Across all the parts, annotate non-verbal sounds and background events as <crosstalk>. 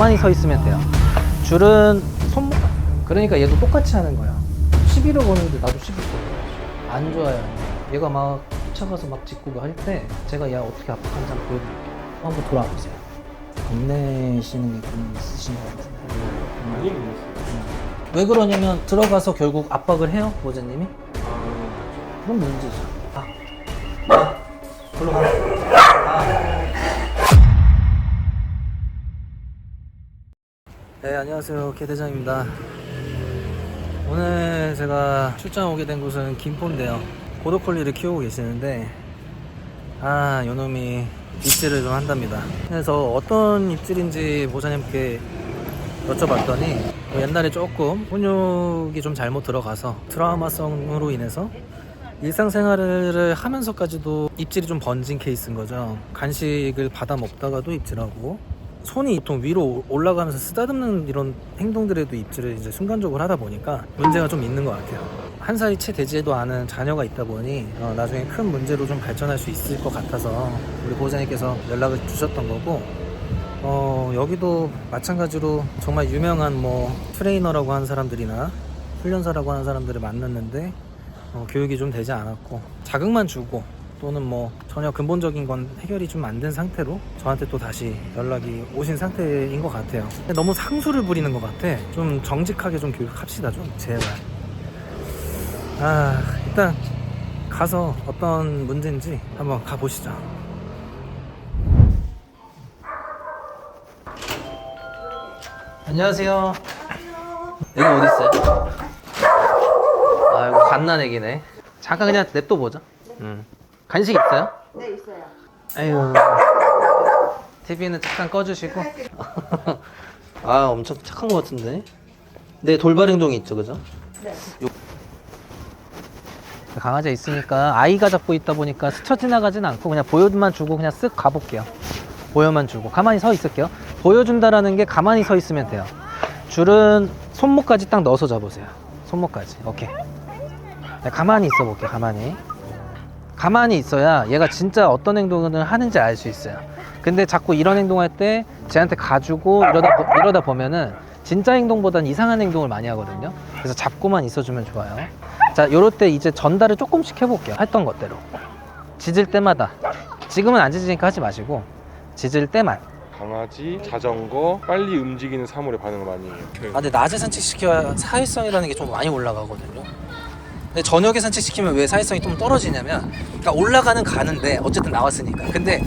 가만히 서 있으면 돼요. 줄은 손목 그러니까 얘도 똑같이 하는 거야. 시비를 거는데 나도 시비 걸어. 안 좋아요. 얘가 막 쫓아가서 막 짖고 할 때 제가 얘 어떻게 압박하는지 한번 보여드릴게요. 한번 돌아보세요. 겁내시는 게 좀 있으신 것 같은데. 많이. 왜 그러냐면 들어가서 결국 압박을 해요, 보자님이. 그럼 문제죠. 아. 아. 글로 가. 네, 안녕하세요. 개대장입니다. 오늘 제가 출장 오게 된 곳은 김포인데요. 보도콜리를 키우고 계시는데, 아, 요놈이 입질을 좀 한답니다. 그래서 어떤 입질인지 보자님께 여쭤봤더니 옛날에 조금 훈육이 좀 잘못 들어가서 트라우마성으로 인해서 일상생활을 하면서까지도 입질이 좀 번진 케이스인 거죠. 간식을 받아 먹다가도 입질하고 손이 보통 위로 올라가면서 쓰다듬는 이런 행동들에도 입질을 이제 순간적으로 하다 보니까 문제가 좀 있는 것 같아요. 한 살이 채 되지도 않은 자녀가 있다 보니 어, 나중에 큰 문제로 좀 발전할 수 있을 것 같아서 우리 보호자님께서 연락을 주셨던 거고 어, 여기도 마찬가지로 정말 유명한 뭐 트레이너라고 하는 사람들이나 훈련사라고 하는 사람들을 만났는데 어, 교육이 좀 되지 않았고 자극만 주고 또는 뭐 전혀 근본적인 건 해결이 좀 안 된 상태로 저한테 또 다시 연락이 오신 상태인 것 같아요. 너무 상수를 부리는 것 같아. 좀 정직하게 좀 교육합시다 좀 제발. 아 일단 가서 어떤 문제인지 한번 가보시죠. 안녕하세요. 여기 어디 있어요? 아이고 갓난 애기네. 잠깐 그냥 냅둬 보자. 음. 간식 있어요? 네 있어요. 아유. TV는 잠깐 꺼주시고. <laughs> 아 엄청 착한 것 같은데. 네 돌발 행동이 있죠, 그죠? 네. 강아지가 있으니까 아이가 잡고 있다 보니까 스쳐 지나가진 않고 그냥 보여만 주고 그냥 쓱 가볼게요. 보여만 주고 가만히 서 있을게요. 보여준다라는 게 가만히 서 있으면 돼요. 줄은 손목까지 딱 넣어서 잡으세요. 손목까지. 오케이. 네, 가만히 있어 볼게요. 가만히. 가만히 있어야 얘가 진짜 어떤 행동을 하는지 알 수 있어요. 근데 자꾸 이런 행동할 때 쟤한테 가주고 이러다 보- 이러다 보면은 진짜 행동보다는 이상한 행동을 많이 하거든요. 그래서 잡고만 있어주면 좋아요. 자, 요럴 때 이제 전달을 조금씩 해볼게요. 했던 것대로. 짖을 때마다. 지금은 안 짖으니까 하지 마시고 짖을 때만. 강아지, 자전거, 빨리 움직이는 사물에 반응을 많이 해요. 아, 근데 낮에 산책시켜야 사회성이라는 게 좀 많이 올라가거든요. 근데 저녁에 산책시키면 왜 사회성이 좀 떨어지냐면, 그러니까 올라가는 가는데 어쨌든 나왔으니까. 근데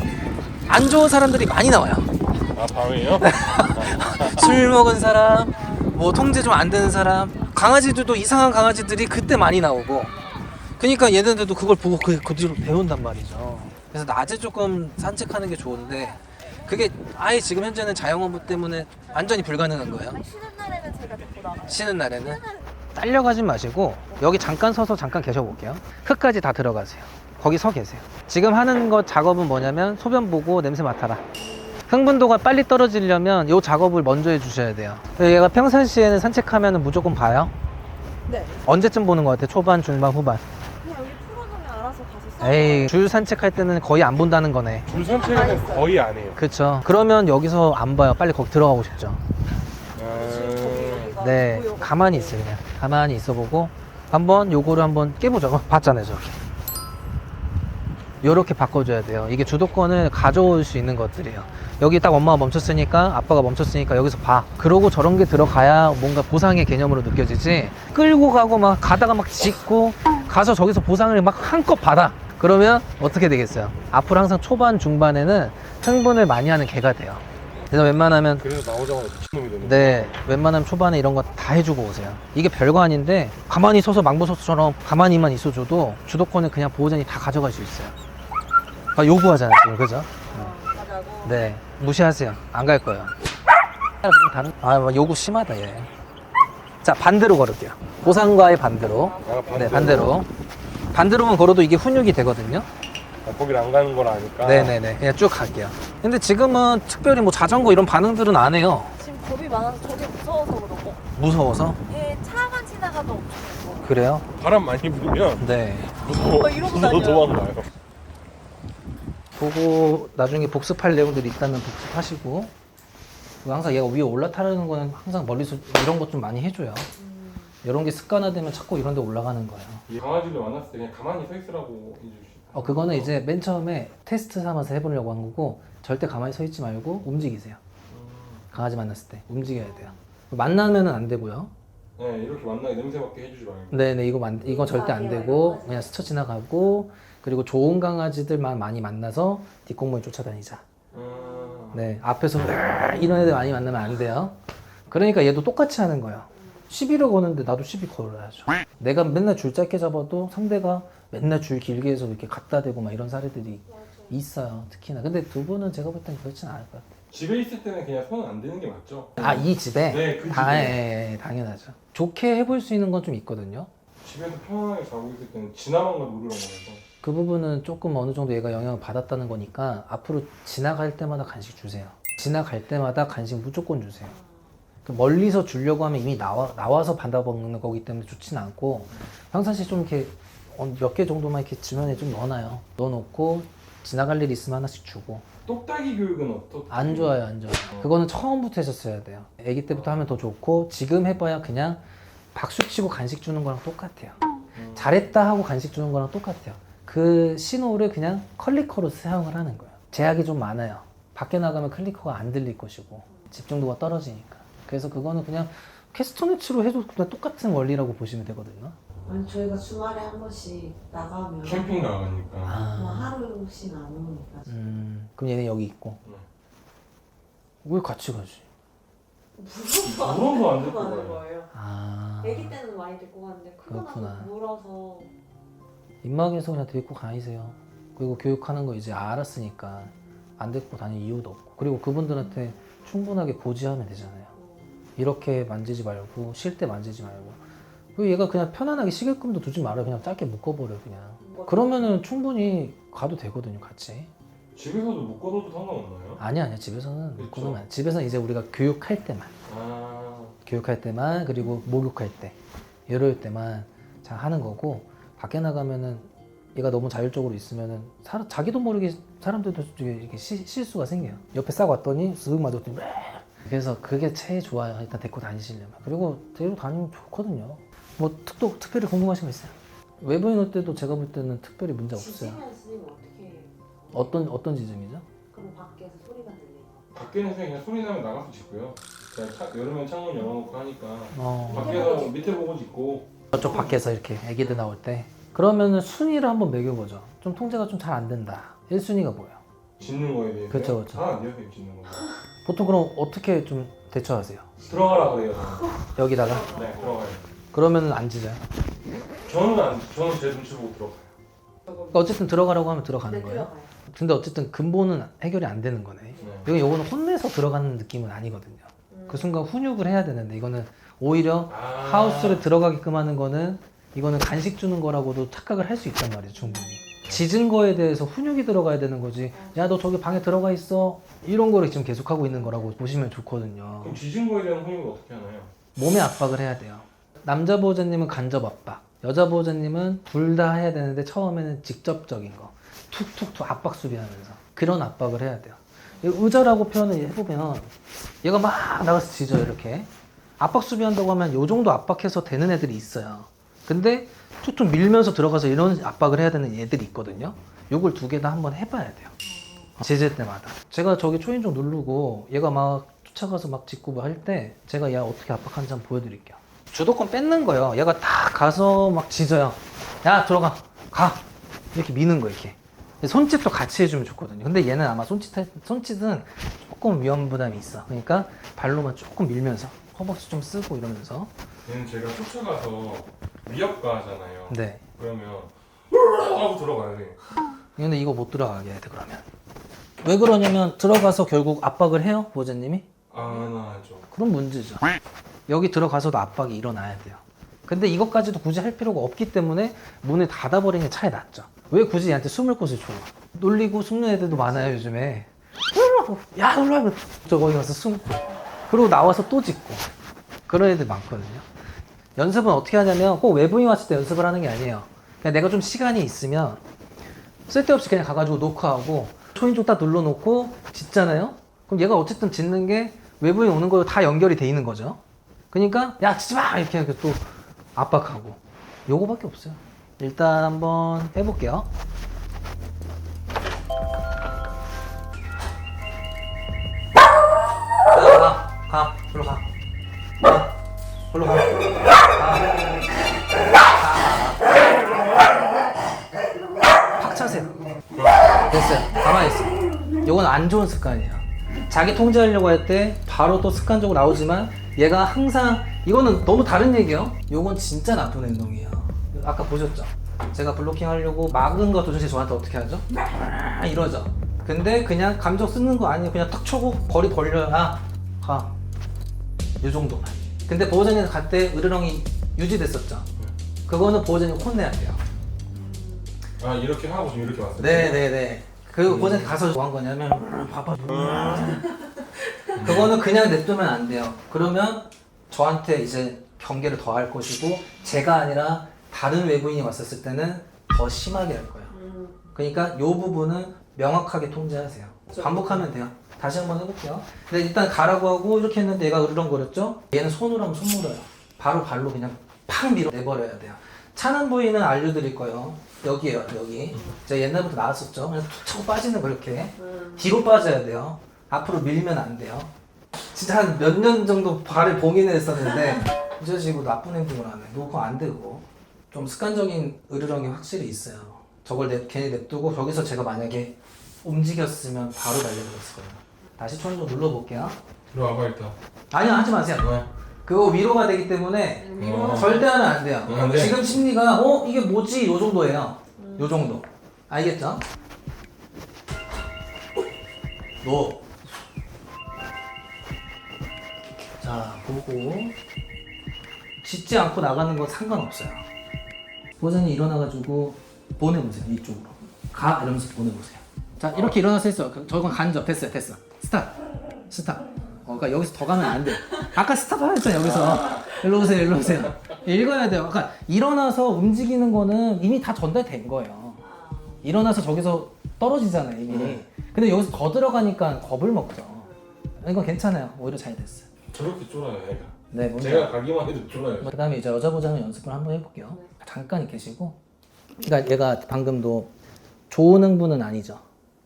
안 좋은 사람들이 많이 나와요. 아 밤에요? <laughs> 술 먹은 사람, 뭐 통제 좀 안 되는 사람, 강아지들도 이상한 강아지들이 그때 많이 나오고, 그러니까 얘네들도 그걸 보고 그, 그 뒤로 배운단 말이죠. 그래서 낮에 조금 산책하는 게 좋은데, 그게 아예 지금 현재는 자영업부 때문에 완전히 불가능한 거예요. 쉬는 날에는 제가 데리고 나가요. 쉬는 날에는 딸려가지 마시고 여기 잠깐 서서 잠깐 계셔 볼게요. 끝까지 다 들어가세요. 거기 서 계세요. 지금 하는 거 작업은 뭐냐면 소변 보고 냄새 맡아라. 흥분도가 빨리 떨어지려면 이 작업을 먼저 해주셔야 돼요. 얘가 평상시에는 산책하면 무조건 봐요. 네. 언제쯤 보는 것 같아? 초반, 중반, 후반. 그냥 여기 풀어놓으면 알아서 가서 써. 에이, 줄 산책할 때는 거의 안 본다는 거네. 줄 산책은 거의 안 해요. 그쵸. 그러면 여기서 안 봐요. 빨리 거기 들어가고 싶죠. 아, 네, 가만히 있어요. 그냥 가만히 있어보고 한번 요거를 한번 깨보죠. 어, 봤잖아요, 저기. 요렇게 바꿔줘야 돼요. 이게 주도권을 가져올 수 있는 것들이에요. 여기 딱 엄마가 멈췄으니까 아빠가 멈췄으니까 여기서 봐. 그러고 저런 게 들어가야 뭔가 보상의 개념으로 느껴지지. 끌고 가고 막 가다가 막 짖고 가서 저기서 보상을 막 한껏 받아. 그러면 어떻게 되겠어요? 앞으로 항상 초반, 중반에는 흥분을 많이 하는 개가 돼요. 그래서 웬만하면 그래서 나오자마자 미친놈이 되는 네, 웬만하면 초반에 이런 거 다 해주고 오세요. 이게 별거 아닌데 가만히 서서 망보소처럼 가만히만 있어줘도 주도권을 그냥 보호자님 다 가져갈 수 있어요. 아, 요구하잖아요, 지금 그죠? 가자고. 네, 무시하세요. 안 갈 거예요. 다른 아, 뭐 요구 심하다 얘. 자, 반대로 걸을게요. 보상과의 반대로. 아, 반대로? 네, 반대로. 반대로만 걸어도 이게 훈육이 되거든요. 아, 거길 안 가는 걸 아니까 네네네. 그냥 쭉 갈게요. 근데 지금은 특별히 뭐 자전거 이런 반응들은 안 해요. 지금 겁이 많아서 저게 무서워서 그러고. 무서워서. 얘 차만 지나가도 엄청 무서워. 그래요? 바람 많이 불면 네. 무서워 어, 이러고 무서워 다녀요. 도망가요. 보고 나중에 복습할 내용들이 있다면 복습하시고 그리고 항상 얘가 위에 올라타는 거는 항상 멀리서 이런 것 좀 많이 해줘요. 이런 게 습관화되면 자꾸 이런 데 올라가는 거예요. 이 강아지를 만났을 때 그냥 가만히 서 있으라고 해주시. 어, 그거는 이제 맨 처음에 테스트 삼아서 해보려고 한 거고 절대 가만히 서 있지 말고 움직이세요. 강아지 만났을 때 움직여야 돼요. 만나면은 안 되고요. 네 이렇게 만나게 냄새 맡게 해주지 말고. 네네 이거 만 이거 절대 안 되고 그냥 스쳐 지나가고 그리고 좋은 강아지들만 많이 만나서 뒷공무에 쫓아다니자. 음. 네 앞에서 이런 애들 많이 만나면 안 돼요. 그러니까 얘도 똑같이 하는 거예요. 시비를 거는데 나도 시비 걸어야죠. 내가 맨날 줄 짧게 잡아도 상대가 맨날 줄 길게 해서 이렇게 갖다 대고 막 이런 사례들이 있어요. 특히나. 근데 두 분은 제가 볼 땐 그렇진 않을 것 같아요. 집에 있을 때는 그냥 손은 안 대는 게 맞죠? 아 이 집에? 네, 그 다, 집에. 예, 예, 당연하죠. 좋게 해볼 수 있는 건 좀 있거든요. 집에서 편안하게 자고 있을 때는 지나만 거 누르란 말이죠. 그 부분은 조금 어느 정도 얘가 영향을 받았다는 거니까 앞으로 지나갈 때마다 간식 주세요. 지나갈 때마다 간식 무조건 주세요. 그 멀리서 주려고 하면 이미 나와, 나와서 받아먹는 거기 때문에 좋지는 않고 평상시 좀 이렇게 어, 몇개 정도만 이렇게 주변에 좀 넣어놔요. 넣어놓고 지나갈 일 있으면 하나씩 주고 똑딱이 교육은 어떻게? 안 좋아요, 안 좋아요. 그거는 처음부터 했었어야 돼요. 아기 때부터 하면 더 좋고 지금 해봐야 그냥 박수 치고 간식 주는 거랑 똑같아요. 음. 잘했다 하고 간식 주는 거랑 똑같아요. 그 신호를 그냥 클리커로 사용을 하는 거예요. 제약이 좀 많아요. 밖에 나가면 클리커가 안 들릴 것이고 집중도가 떨어지니까. 그래서 그거는 그냥 캐스터네츠로 해도 그냥 똑같은 원리라고 보시면 되거든요. 아니 저희가 주말에 한 번씩 나가면 캠핑 나가니까. 뭐 아, 하루씩 안 오니까 음, 그럼 얘는 여기 있고 네. 왜 같이 가지? 무서워서 물어도 안안 데리고 하는 가요. 거예요. 아, 아기 때는 많이 데리고 갔는데 크고 그렇구나. 나서 물어서 입막에서 그냥 데리고 다니세요. 그리고 교육하는 거 이제 알았으니까 안 데리고 다닐 이유도 없고 그리고 그분들한테 충분하게 고지하면 되잖아요. 이렇게 만지지 말고 쉴 때 만지지 말고 그리고 얘가 그냥 편안하게 식을금도 두지 말아요. 그냥 짧게 묶어버려 그냥. 그러면은 충분히 가도 되거든요, 같이. 집에서도 묶어둬도 상관없나요? 아니 아니야 집에서는 그쵸. 묶어놓으면. 집에서는 이제 우리가 교육할 때만 아. 교육할 때만 그리고 목욕할 때 이럴 때만 잘 하는 거고 밖에 나가면은 얘가 너무 자율적으로 있으면은 사- 자기도 모르게 사람들도 이렇게 이렇게 시- 실수가 생겨요. 옆에 싹 왔더니 쓱 맞았더니 왜? 그래서 그게 제일 좋아요. 일단 데리고 다니시려면 그리고 데리고 다니면 좋거든요. 뭐 특도 특별히 궁금하신 거 있어요? 외부인 올 때도 제가 볼 때는 특별히 문제 없어요. 지지면 어떻게 해요? 어떤 어떤 지점이죠? 그럼 밖에서 소리가 들려요 밖에는 그냥 소리 나면 나가서. 그냥 차, 여름엔 창문 열어놓고 하니까 어. 밖에서 밑에 보고 짖고 저쪽 밖에서 이렇게 애기들 나올 때 그러면은 순위를 한번 매겨보죠. 좀 통제가 좀 잘 안 된다. 1순위가 뭐예요? 짖는 거에 대해서 그쵸, 그쵸. 다안 돼요, 선생님 짖는 거. 보통 그럼 어떻게 좀 대처하세요? 들어가라 그래요. 여기다가 네, 들어가요. 그러면 안 짖어요. 저는 안, 저는 제 눈치 보고 들어가요. 그러니까 어쨌든 들어가라고 하면 들어가는 네 거예요. 들어가요 근데 어쨌든 근본은 해결이 안 되는 거네. 네. 여기 요거는 혼내서 들어가는 느낌은 아니거든요. 그 순간 훈육을 해야 되는데 이거는 오히려 아. 하우스를 들어가게끔 하는 거는 이거는 간식 주는 거라고도 착각을 할 수 있단 말이에요 충분히 짖은 거에 대해서 훈육이 들어가야 되는 거지. 야 너 저기 방에 들어가 있어. 이런 거를 지금 계속 하고 있는 거라고 보시면 좋거든요. 그럼 짖은 거에 대한 훈육을 어떻게 하나요? 몸에 압박을 해야 돼요. 남자 보호자님은 간접 압박 여자 보호자님은 둘 다 해야 되는데 처음에는 직접적인 거 툭툭툭 압박 수비하면서 그런 압박을 해야 돼요. 이 의자라고 표현을 해보면 얘가 막 나가서 짖어요 이렇게. 압박 수비한다고 하면 요 정도 압박해서 되는 애들이 있어요. 근데 툭툭 밀면서 들어가서 이런 압박을 해야 되는 애들이 있거든요. 요걸 두 개 다 한번 해봐야 돼요. 짖을 때마다. 제가 저기 초인종 누르고 얘가 막 쫓아가서 막 짖고 할 때 제가 얘 어떻게 압박하는지 한번 보여드릴게요. 주도권 뺏는 거예요. 얘가 딱 가서 막 짖어요. 야 들어가. 가. 이렇게 미는 거 이렇게. 손짓도 같이 해주면 좋거든요. 근데 얘는 아마 손짓 손짓은 조금 위험 부담이 있어. 그러니까 발로만 조금 밀면서 허벅지 좀 쓰고 이러면서 얘는 제가 쫓아가서 위협가 하잖아요. 네 그러면 하고 들어가요. 네. 근데 이거 못 들어가게 해야 돼 그러면 왜 그러냐면 들어가서 결국 압박을 해요 보호자님이 안 하죠. 그런 문제죠. 여기 들어가서도 압박이 일어나야 돼요. 근데 이것까지도 굳이 할 필요가 없기 때문에 문을 닫아버리는 게 차이 낫죠. 왜 굳이 얘한테 숨을 곳을 줘? 놀리고 숨는 애들도 많아요, 요즘에. 야, 놀러 와면 저 거기 가서 숨고. 그리고 나와서 또 짖고. 그런 애들 많거든요. 연습은 어떻게 하냐면 꼭 외부인 왔을 때 연습을 하는 게 아니에요. 그냥 내가 좀 시간이 있으면 쓸데없이 그냥 가가지고 노크하고 초인종 딱 눌러놓고 짖잖아요? 그럼 얘가 어쨌든 짖는 게 외부인 오는 거다 연결이 돼 있는 거죠. 그러니까 야 치지 마 이렇게 하고 또 압박하고 요거밖에 없어요. 일단 한번 해볼게요. 좋은 습관이에요. 자기 통제하려고 할 때 바로 또 습관적으로 나오지만 얘가 항상 이거는 너무 다른 얘기예요. 요건 진짜 나쁜 행동이에요. 아까 보셨죠? 제가 블로킹 하려고 막은 거 도대체 저한테 어떻게 하죠? 이러죠. 근데 그냥 감정 쓰는 거 아니에요. 그냥 탁 쳐고 거리 벌려야 가. 요 정도만. 근데 보호자님 갈 때 으르렁이 유지됐었죠. 그거는 보호자님 혼내야 돼요. 아 이렇게 하고 지금 이렇게 왔어요. 네네네. 그 보호자님 가서 뭐 한 거냐면 봐봐. <laughs> 그거는 그냥 냅두면 안 돼요. 그러면 저한테 이제 경계를 더 할 것이고 제가 아니라 다른 외부인이 왔었을 때는 더 심하게 할 거예요. 음. 그러니까 요 부분은 명확하게 통제하세요. 반복하면 돼요. 다시 한번 해볼게요. 근데 일단 가라고 하고 이렇게 했는데 얘가 으르렁거렸죠? 얘는 손으로 하면 손 물어요. 바로 발로 그냥 팍 밀어 내버려야 돼요. 차는 부위는 알려드릴 거예요. 여기에요, 여기. 제가 옛날부터 나왔었죠. 그냥 툭 차고 빠지는 거 이렇게. 음. 뒤로 빠져야 돼요. 앞으로 밀면 안 돼요. 진짜 한 몇 년 정도 발을 봉인을 했었는데 <laughs> 이 자식이 나쁜 행동을 하네. 너 그거 안 되고. 좀 습관적인 으르렁이 확실히 있어요. 저걸 내, 괜히 냅두고 저기서 제가 만약에 움직였으면 바로 달려들었을 거예요. 다시 손좀 눌러볼게요. 들어 와봐 일단. 아니요 하지 마세요. 네. 그거 위로가 되기 때문에 어. 절대 하면 안 돼요. 안 돼? 지금 심리가 어 이게 뭐지 요 정도예요. 요 정도. 알겠죠? 노. 자 보고 짖지 않고 나가는 건 상관없어요. 보호자님 일어나가지고 보내보세요 이쪽으로. 가 이러면서 보내보세요. 자 이렇게 일어나서 했어. 그- 저건 간접 됐어요 됐어. 스탑 스탑. 어, 그러니까 여기서 더 가면 안 돼. 아까 스탑 하였잖아 여기서. 일로 오세요 일로 오세요. 읽어야 돼요. 그러니까 일어나서 움직이는 거는 이미 다 전달된 거예요. 일어나서 저기서 떨어지잖아요 이미. 근데 여기서 더 들어가니까 겁을 먹죠. 이건 괜찮아요. 오히려 잘 됐어요. 저렇게 쫄아요 애가. 네, 뭔지 제가 가기만 해도 쫄아요. 그 다음에 이제 여자 보자는 연습을 한번 해볼게요. 잠깐 계시고. 그러니까 얘가 방금도 좋은 흥분은 아니죠.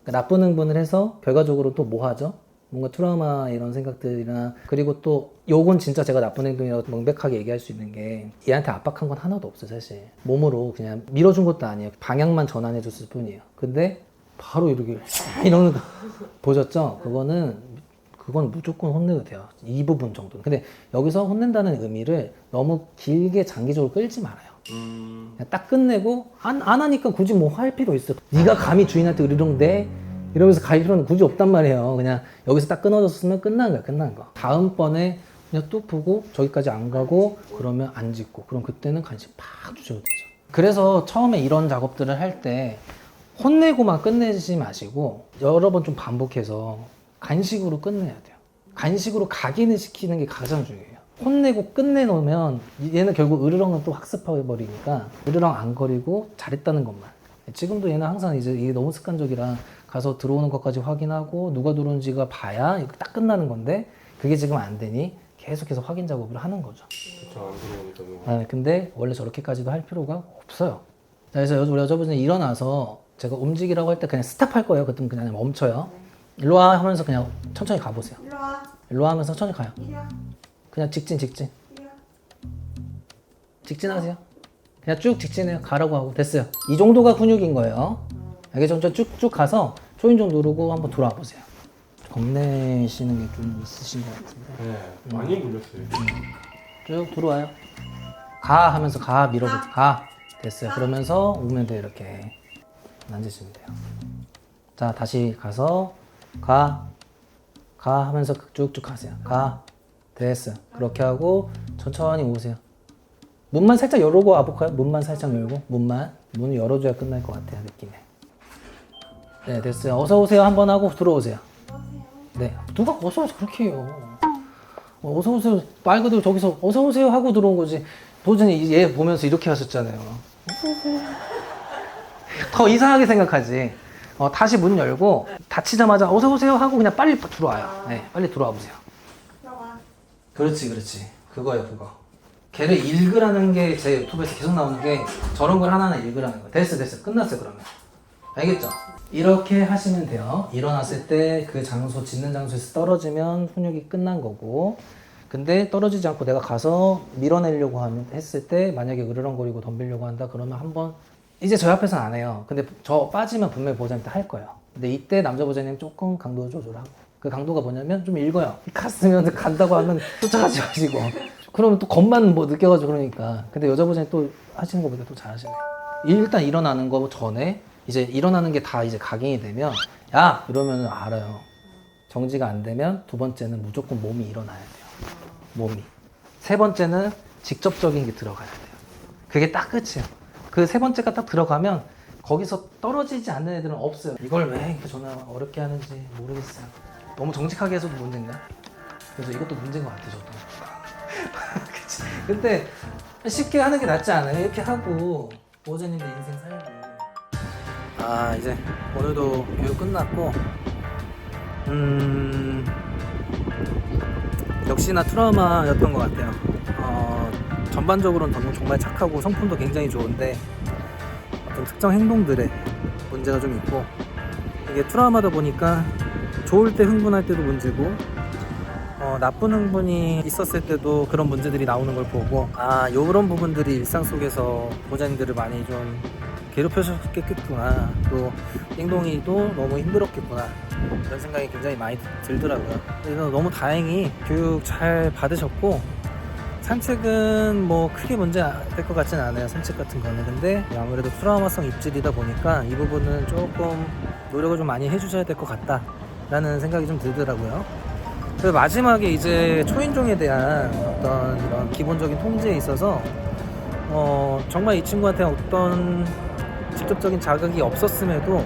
그러니까 나쁜 흥분을 해서 결과적으로 또 뭐 하죠? 뭔가 트라우마 이런 생각들이나 그리고 또 요건 진짜 제가 나쁜 행동이라고 명백하게 얘기할 수 있는 게 얘한테 압박한 건 하나도 없어요 사실 몸으로 그냥 밀어준 것도 아니에요 방향만 전환해 줬을 뿐이에요 근데 바로 이렇게 이러는 거 <laughs> 보셨죠? 그거는 그건 무조건 혼내도 돼요. 이 부분 정도는. 근데 여기서 혼낸다는 의미를 너무 길게 장기적으로 끌지 말아요. 음. 딱 끝내고 안, 안 하니까 굳이 뭐 할 필요 있어. 네가 감히 주인한테 으르렁대 이러면서 갈 필요는 굳이 없단 말이에요. 그냥 여기서 딱 끊어졌으면 끝난 거야. 끝난 거. 다음번에 그냥 뚝 보고 저기까지 안 가고 그러면 안 짖고 그럼 그때는 간식 팍 주셔도 되죠. 그래서 처음에 이런 작업들을 할 때 혼내고만 끝내지 마시고 여러 번 좀 반복해서 간식으로 끝내야 돼요. 간식으로 각인을 시키는 게 가장 중요해요. 혼내고 끝내놓으면 얘는 결국 으르렁은 또 학습해버리니까 으르렁 안 거리고 잘했다는 것만. 지금도 얘는 항상 이제 이게 너무 습관적이라 가서 들어오는 것까지 확인하고 누가 들어온지가 봐야 이거 딱 끝나는 건데 그게 지금 안 되니 계속해서 확인 작업을 하는 거죠. 저안 들어오니까 누가. 아, 근데 원래 저렇게까지도 할 필요가 없어요. 자, 그래서 여- 우리 여자분이 일어나서 제가 움직이라고 할 때 그냥 스탑할 거예요. 그때는 그냥 멈춰요. 일로 와 하면서 그냥 천천히 가보세요. 일로 와. 일로 와 하면서 천천히 가요. 이리 와. 그냥 직진, 직진. 이리 와. 직진하세요. 그냥 쭉 직진해요. 가라고 하고 됐어요. 이 정도가 근육인 거예요. 이게 점점 쭉쭉 가서 초인종 누르고 한번 돌아와 보세요. 겁내시는 게 좀 있으신 것 같은데. 네. 많이 물렸어요. 쭉 들어와요. 가 하면서 가 밀어보 가 됐어요. 그러면서 오면 돼 이렇게 앉으시면 돼요. 자 다시 가서 가 가 하면서 쭉쭉 가세요. 가 됐어요. 그렇게 하고 천천히 오세요. 문만 살짝 열고 와볼까요? 문만 살짝 열고 문만 문을 열어줘야 끝날 것 같아요 느낌에. 네 됐어요. 어서 오세요 한번 하고 들어오세요. 네 누가 어서 오세요 그렇게 해요. 어, 어서 오세요 말 그대로 저기서 어서 오세요 하고 들어온 거지. 도전이 얘 보면서 이렇게 하셨잖아요. <laughs> 더 이상하게 생각하지. 어, 다시 문 열고 닫히자마자 어서 오세요 하고 그냥 빨리 들어와요. 네, 빨리 들어와 보세요. 그렇지 그렇지 그거예요 그거 걔를 읽으라는 게 제 유튜브에서 계속 나오는 게 저런 걸 하나하나 읽으라는 거예요 됐어 됐어 끝났어요 그러면 알겠죠? 이렇게 하시면 돼요. 일어났을 때 그 장소 짓는 장소에서 떨어지면 훈육이 끝난 거고. 근데 떨어지지 않고 내가 가서 밀어내려고 했을 때 만약에 으르렁거리고 덤비려고 한다? 그러면 한번 이제 저희 앞에서는 안 해요. 근데 저 빠지면 분명히 보호자님 때할 거예요. 근데 이때 남자 보호자님 조금 강도 조절하고. 그 강도가 뭐냐면 좀 읽어요. 갔으면 간다고 하면 <laughs> 쫓아가지 마시고. 그러면 또 겁만 뭐 느껴가지고 그러니까. 근데 여자 보호자님 또 하시는 것보다 또 잘하시네. 일단 일어나는 거 전에 이제 일어나는 게 다 이제 각인이 되면 야! 이러면 알아요. 정지가 안 되면 두 번째는 무조건 몸이 일어나야 돼요. 몸이. 세 번째는 직접적인 게 들어가야 돼요. 그게 딱 끝이에요. 그 세 번째가 딱 들어가면 거기서 떨어지지 않는 애들은 없어요. 이걸 왜 이렇게 전화 어렵게 하는지 모르겠어요. 너무 정직하게 해서도 문제인가? 그래서 이것도 문제인 것 같아요 저도. <laughs> 그치. 근데 쉽게 하는 게 낫지 않아요? 이렇게 하고 보호자님들 인생 살고 아 이제 오늘도 교육 끝났고 음 역시나 트라우마였던 것 같아요. 어, 전반적으로는 너무 정말 착하고 성품도 굉장히 좋은데 어떤 특정 행동들에 문제가 좀 있고 이게 트라우마다 보니까 좋을 때 흥분할 때도 문제고 어, 나쁜 흥분이 있었을 때도 그런 문제들이 나오는 걸 보고 아 요런 부분들이 일상 속에서 보호자님들을 많이 좀 괴롭혀셨겠구나. 또 띵동이도 너무 힘들었겠구나. 이런 생각이 굉장히 많이 들더라고요. 그래서 너무 다행히 교육 잘 받으셨고 산책은 뭐 크게 문제 될 것 같지는 않아요 산책 같은 거는. 근데 아무래도 트라우마성 입질이다 보니까 이 부분은 조금 노력을 좀 많이 해주셔야 될 것 같다 라는 생각이 좀 들더라고요. 그 마지막에 이제 초인종에 대한 어떤 이런 기본적인 통제에 있어서 어 정말 이 친구한테 어떤 직접적인 자극이 없었음에도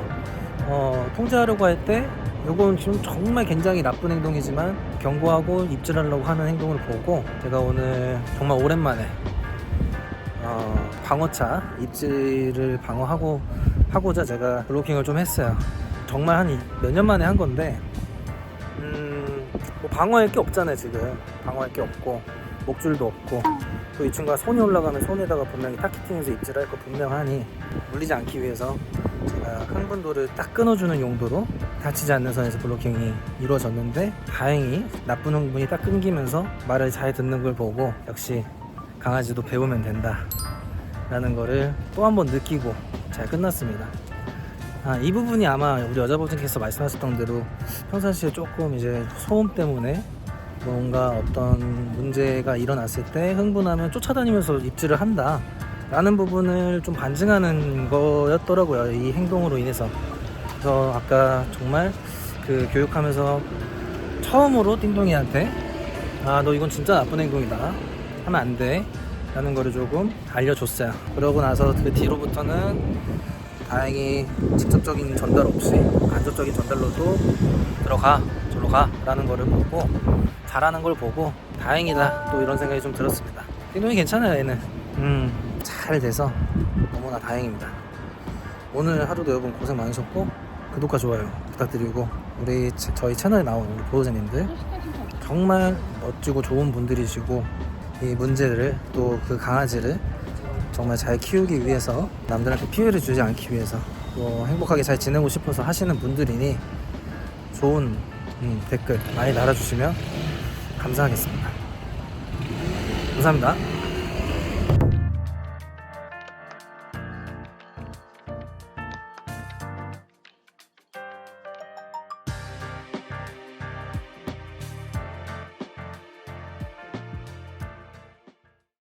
어 통제하려고 할때 요건 지금 정말 굉장히 나쁜 행동이지만 경고하고 입질하려고 하는 행동을 보고 제가 오늘 정말 오랜만에 어, 방어차 입질을 방어하고 하고자 제가 블로킹을 좀 했어요. 정말 한 몇 년 만에 한 건데 음, 뭐 방어할 게 없잖아요 지금 방어할 게 없고 목줄도 없고 또 이 친구가 손이 올라가면 손에다가 분명히 타키팅해서 입질할 거 분명하니 물리지 않기 위해서 제가 흥분도를 딱 끊어주는 용도로 다치지 않는 선에서 블로킹이 이루어졌는데 다행히 나쁜 흥분이 딱 끊기면서 말을 잘 듣는 걸 보고 역시 강아지도 배우면 된다 라는 거를 또 한 번 느끼고 잘 끝났습니다. 아, 이 부분이 아마 우리 여자분께서 말씀하셨던 대로 평상시에 조금 이제 소음 때문에 뭔가 어떤 문제가 일어났을 때 흥분하면 쫓아다니면서 입질을 한다. 라는 부분을 좀 반증하는 거였더라고요 이 행동으로 인해서. 그래서 아까 정말 그 교육하면서 처음으로 띵동이한테 아 너 이건 진짜 나쁜 행동이다. 하면 안 돼. 라는 거를 조금 알려줬어요. 그러고 나서 그 뒤로부터는 다행히 직접적인 전달 없이 간접적인 전달로도 들어가 저로 가 라는 거를 보고 잘하는 걸 보고 다행이다. 또 이런 생각이 좀 들었습니다. 띵동이 괜찮아요 얘는. 음 잘 돼서 너무나 다행입니다. 오늘 하루도 여러분 고생 많으셨고 구독과 좋아요 부탁드리고 우리 채- 저희 채널에 나온 우리 보호자님들 정말 멋지고 좋은 분들이시고 이 문제를 또 그 강아지를 정말 잘 키우기 위해서 남들한테 피해를 주지 않기 위해서 또 행복하게 잘 지내고 싶어서 하시는 분들이니 좋은 음, 댓글 많이 달아주시면 감사하겠습니다. 감사합니다.